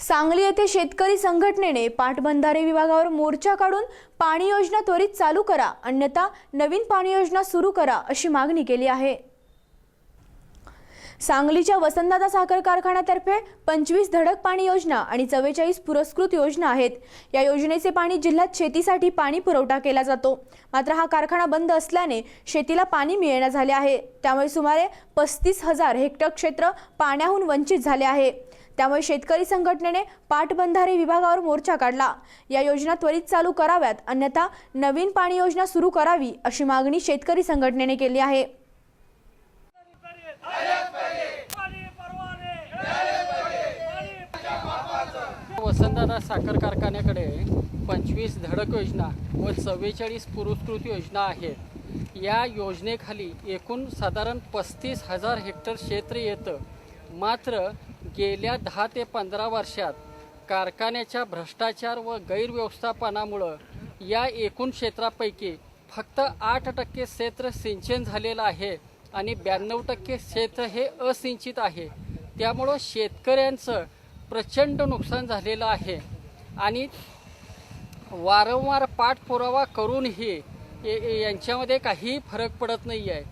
सांगली येथे शेतकरी संघटनेने पाटबंधारे विभागावर मोर्चा काढून पाणी योजना त्वरित चालू करा. अन्यथा नवीन पाणी योजना सुरू करा अशी मागणी केली आहे. सांगलीच्या वसंतदादा साखर कारखान्यातर्फे पंचवीस धडक पाणी योजना आणि चव्वेचाळीस पुरस्कृत योजना आहेत. या योजनेचे पाणी जिल्ह्यात शेतीसाठी पाणी पुरवठा केला जातो. मात्र हा कारखाना बंद असल्याने शेतीला पाणी मिळेना झाले आहे. त्यामुळे सुमारे पस्तीस हजार हेक्टर क्षेत्र पाण्याहून वंचित झाले आहे. त्यामुळे शेतकरी संघटनेने पाटबंधारे विभागावर मोर्चा काढला. या योजना त्वरित चालू कराव्यात अन्यथा नवीन पाणी योजना सुरू करावी अशी मागणी शेतकरी संघटनेने केली आहे पाणी परवाने वसंतदादा साखर कारखान्याकडे पंचवीस धडक योजना व चव्वेचाळीस पुरस्कृत योजना आहेत. या योजनेखाली एकूण साधारण पस्तीस हजार हेक्टर क्षेत्र येतं. मात्र गेल्या दहा ते पंधरा वर्षात कारखान्याच्या भ्रष्टाचार व गैरव्यवस्थापनामुळं या एकूण क्षेत्रापैकी फक्त आठ टक्के क्षेत्र सिंचन झालेलं आहे आणि ब्याण्णव टक्के क्षेत्र हे असिंचित आहे. त्यामुळं शेतकऱ्यांचं प्रचंड नुकसान झालेलं आहे. आणि वारंवार पाठपुरावा करूनही ए- यांच्यामध्ये काही फरक पडत नाही आहे